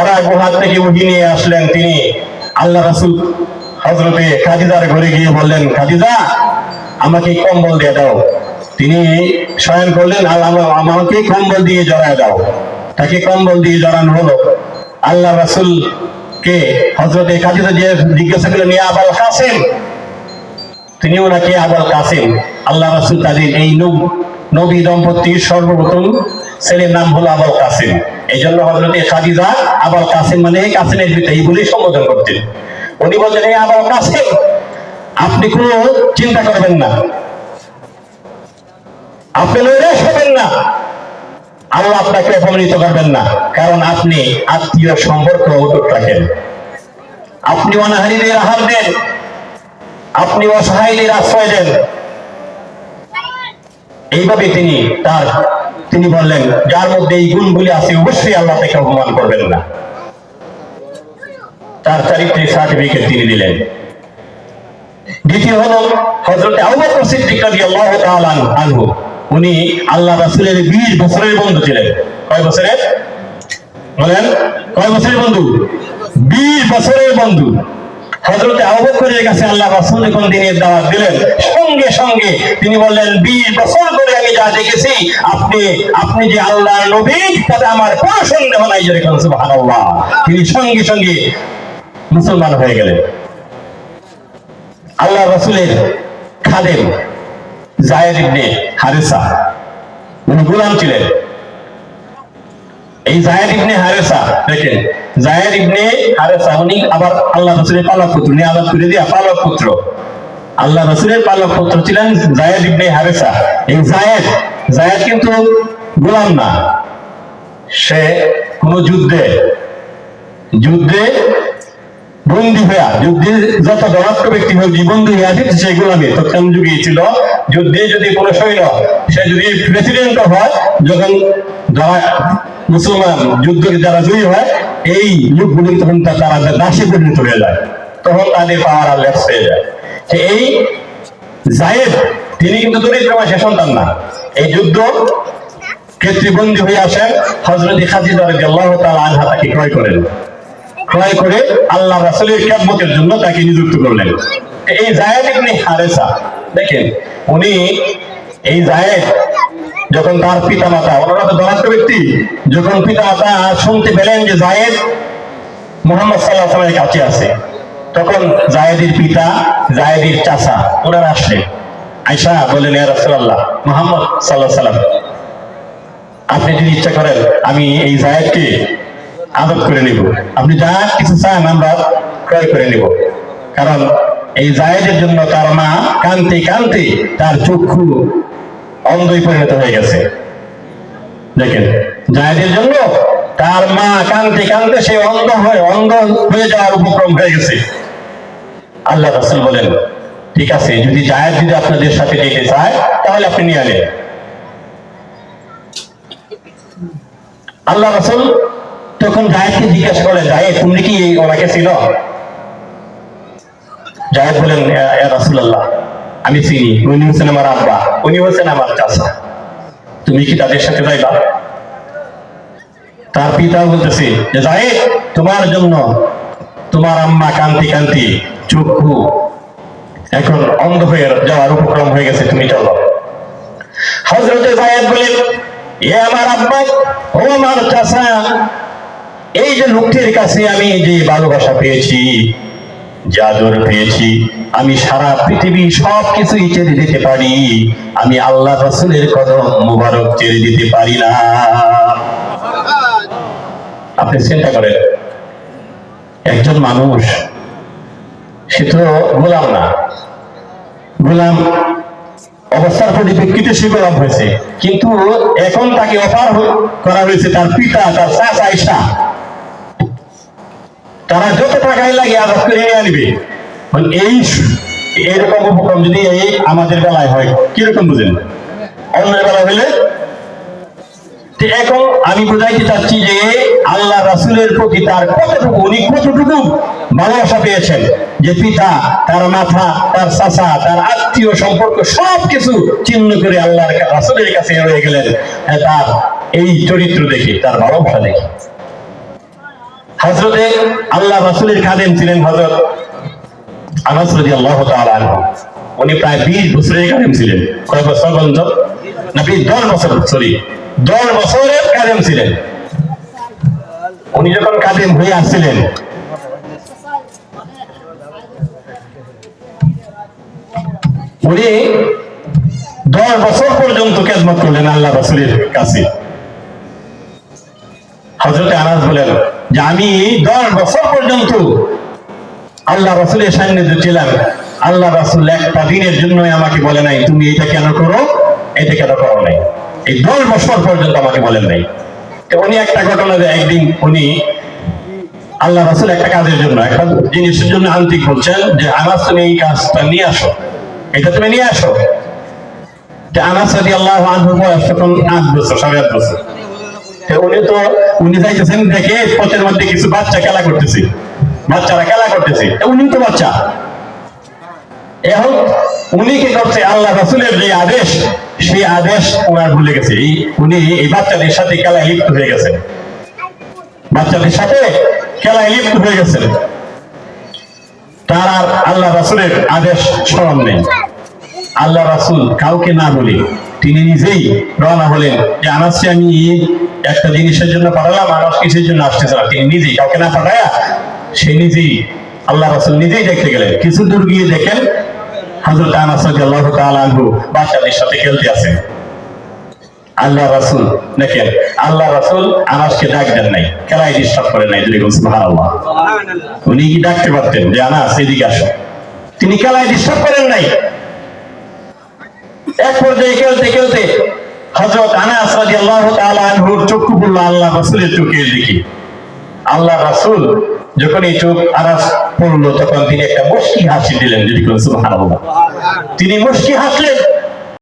হেরা গুহার থেকে উঠি নিয়ে আসলেন তিনি। আল্লাহ রাসুল হজরতে খাদিজার ঘরে গিয়ে বললেন, খাদিজা, আমাকে কম্বল দিয়ে দাও। তিনি শয়ন করলেন আর আমাকে কম্বল দিয়ে জড়ায় দাও। তাকে কম্বল দিয়ে জড়ানো হলো। আল্লাহ রাসুল কে হজরতে খাদিজা দিয়ে জিজ্ঞাসা করলেন, ইয়া আবাল কাসেম? তিনি ওনাকে, আবাল কাসিম। আল্লাহ রাসুল তাদের এই নবী দম্পতির সর্বপ্রথম ছেলের নাম হলো আবাল কাসিম। এই জন্য হজরতে খাদিজা আবাল কাসিম মানে কাসিমের পিতা এই বলেই সম্বোধন করতেন। উনি বলছেন এই আবাল কাসিম, আপনি কোনো চিন্তা করবেন না। আপনি নৈরাশ হবেন না। আল্লাহ আপনাকে অপমানিত করবেন না। কারণ আপনি আত্মীয় সম্পর্ক অটুট রাখেন। আপনি অনাহারীদের আহার দেন। আপনি অসহায়দের আশ্রয় দেন। এইভাবে তিনি তার তিনি বললেন, যার মধ্যে এই গুণগুলি আছে, অবশ্যই আল্লাহ তাকে অপমান করবেন না। তার চারিত্রিক সার্টিফিকেট তিনি দিলেন। দ্বিতীয় হলো হজরত আনহু উনি আল্লাহ রাসূলের 20 বছরের বন্ধু ছিলেন। কয় বছরের? বলেন, কয় বছরের বন্ধু? 20 বছরের বন্ধু। হজরত আবু কাছে আল্লাহ রাসূল যখন দিনের দাওয়াত দিলেন। সঙ্গে সঙ্গে তিনি বললেন 20 বছর আমি যা দেখেছি। আপনি আপনি যে আল্লাহর নবী, তাতে আমার কোনো সন্দেহ নাই যেরকম সুবহানাল্লাহ। তিনি সঙ্গে সঙ্গে মুসলমান হয়ে গেলেন। আল্লাহ রসুলের খাদেম জায়েদ ইবনে হারেসা, উনি গোলাম ছিলেন। এই জায়েদ ইবনে হারেসা, দেখেন, জায়েদ ইবনে হারেসা, উনি আবার আল্লাহ রসুলের পালক পুত্র উনি আবার করে দিয়া পালক পুত্র আল্লাহ রসুলের পালক পুত্র ছিলেন জায়েদ ইবনে হারেসা। এই জায়েদ জায়েদ কিন্তু গোলাম না। সে কোন যুদ্ধে যুদ্ধে বন্দী হইয়া, যুদ্ধে যত ধনাত্ম ব্যক্তি হোক বন্দী হইয়া আছে সেই গোলামি। তৎকালীন যুগে ছিল, যুদ্ধে যদি কোন সৈন্য, সে যদি প্রেসিডেন্ট হয়, যখন মুসলমান যুদ্ধ যারা জয়ী হয়, এই লোকগুলি তখন তারা দাসে পরিণত হয়ে যায়। তখন তাদের পাওয়ার আর লেপস হয়ে যায়। এই জায়েদ, তিনি কিন্তু দরিদ্র মাসের সন্তান না। এই যুদ্ধ ক্ষেত্রে বন্দী হয়ে আসেন হজরত খাদিজা রাদিয়াল্লাহু তাআলা আনহা, তাকে ক্রয় করেন। ক্রয় করে আল্লাহ রাসূলের খেদমতের জন্য তাকে নিযুক্ত করলেন। এই জায়েদ ইবনে হারেসা, দেখেন, উনি এই জায়েদ যখন তার পিতামাতা, ওনারা তো ধনাত্ম ব্যক্তি, যখন পিতামাতা শুনতে পেলেন যে জায়েদ মোহাম্মদ সাল্লাহ সাল্লামের কাছে আছে তখন জায়েদের পিতা, জায়েদের চাচা, ওনারা আসলেন। আয়সা বললেন, ইয়া মোহাম্মদ সাল্লাহ সাল্লাম আপনি যদি ইচ্ছা করেন, আমি এই জায়েদকে আদব করে নিব। আপনি যা কিছু চান, আমরা ক্রয় করে নিব। কারণ এই জায়েদের জন্য তার মা কান্তি কান্তি তার চক্ষু অন্ধই পরিণত হয়ে গেছে। দেখেন, জায়েদের জন্য তার মা কান্তি কান্তি সে অন্ধ হয়ে অন্ধ হয়ে যাওয়ার উপক্রম হয়ে গেছে। আল্লাহ রাসূল বলেন, ঠিক আছে, যদি জায়েদ যদি আপনাদের সাথে যেতে চায়, তাহলে আপনি নিয়ে আনেন আল্লাহ রাসূল তখন জায়েদকে জিজ্ঞাসা করলেন, জায়েদ, তুমি কি ওনাকে ছিল জায়েদ বলেন "ইয়া- ইয়া রাসূলুল্লাহ, আমি চিনি। উনি হচ্ছেন আমার আব্বা, উনি হচ্ছেন আমার চাচা। তুমি কি তাদের সাথে যাইবা? তার পিতা বলতেছে যে, জায়েদ, তোমার জন্য তোমার আম্মা কান্তি কান্তি চক্ষু এখন অন্ধ হয়ে যাওয়ার উপক্রম হয়ে গেছে, তুমি চলো। হজরতে জায়েদ বলেন এ আমার আব্বা, ও আমার চাচা, এই যে লোকটির কাছে আমি যে ভালোবাসা পেয়েছি, জাদুর পেয়েছি, আমি সারা পৃথিবী সব কিছুই ছেড়ে দিতে পারি, আমি আল্লাহ রসুলের কদম মুবারক ছেড়ে দিতে পারি না। আপনি চিন্তা করেন, একজন মানুষ সে তো গোলাম না। গোলাম অবস্থার পরিপ্রেক্ষিতে সে গোলাম হয়েছে। কিন্তু এখন তাকে অফার করা হয়েছে তার পিতা, তার চাষ আয়সা তারা যত টাকাই লাগে আজাদ করে নিয়ে আনবে মানে এই এরকম উপক্রম যদি এই আমাদের বেলায় হয়, কীরকম বুঝেন? অন্যের বেলা হইলে এখন আমি বোঝাইতে চাচ্ছি যে আল্লাহ রাসূলের প্রতি তার কতটুকু, উনি কতটুকু ভালোবাসা পেয়েছেন? যে পিতা, তার মাথা, তার তার আত্মীয় সম্পর্ক সব কিছু চিহ্ন করে আল্লাহর রাসূলের কাছে রয়ে গেলেন। তার এই চরিত্র দেখি, তার ভালোবাসা দেখে। হজরতে আল্লাহ রাসূলের খাদেম ছিলেন হযরত আনাস তাআলা আনহু। উনি প্রায় 20 বছরের খাদেম ছিলেন। কয় বছর বলুন তো না 10 বছর সরি 10 বছরের খাদেম ছিলেন। উনি যখন খাদেম হয়ে আসছিলেন, উনি দশ বছর পর্যন্ত খেদমত করলেন আল্লাহ রাসূলের কাছে। হজরতে আনাস বলেন, যে আমি দশ বছর পর্যন্ত আল্লাহ রাসূলের সান্নিধ্যে ছিলাম, আল্লাহ রাসূল একটা দিনের জন্য আমাকে বলে নাই, তুমি এটা কেন করো? এটা কেন করো নাই? এই দশ বছর পর্যন্ত আমাকে বলেন নাই। উনি একটা ঘটনা একদিন উনি আল্লাহ রাসূল একটা কাজের জন্য, একটা জিনিসের জন্য আন্তিক বলছেন যে, আনাস, তুমি এই কাজটা নিয়ে আসো। এটা তুমি নিয়ে আসো। আনাস রাদিয়াল্লাহু আনহু বয়স তখন আট বছর, সাড়ে আট বছর। উনি তো, উনি যাইতেছেন দেখে পথের মধ্যে কিছু বাচ্চা খেলা করতেছে। বাচ্চারা খেলা করতেছে। উনি তো বাচ্চা। এখন উনি কি করছে? আল্লাহ রাসূলের যে আদেশ সেই আদেশ ওনার ভুলে গেছে। উনি এই বাচ্চাদের সাথে খেলায় লিপ্ত হয়ে গেছেন। বাচ্চাদের সাথে খেলায় লিপ্ত হয়ে গেছেন। তার আর আল্লাহ রাসূলের আদেশ স্মরণ নেই। আল্লাহ রাসূল কাউকে না বলে তিনি নিজেই রওনা হলেন যে, আনাসকে আমি একটা জিনিসের জন্য পাঠালাম, আনাস কিসের জন্য আসতেছে না? তিনি নিজেই কাউকে না পাঠায়া সে নিজেই আল্লাহ রাসূল নিজেই দেখতে গেলেন। কিছু দূর গিয়ে দেখেন হযরত আনাস তাআলা আনহু বাচ্চাদের সাথে খেলতে আছেন আল্লাহ রাসূল দেখেন আল্লাহ রাসূল আনাসকে ডাক দেন নাই খেলায় ডিস্টার্ব করেন নাই যদি সুবহানাল্লাহ। উনি কি ডাকতে পারতেন? যে আনাস এদিকে আসো। তিনি খেলায় ডিস্টার্ব করেন নাই। এক পর্যায়ে খেলতে খেলতে হযরত আনাস রাদিয়াল্লাহু তাআলা আনহুর চক্ষু পড়ল আল্লাহ রাসূলের চোখের দিকে। আল্লাহ রাসূল যখন এই চোখ আনাস পড়ল তখন তিনি একটা মুশকি হাসি দিলেন যদি তিনি মুশকি হাসলেন।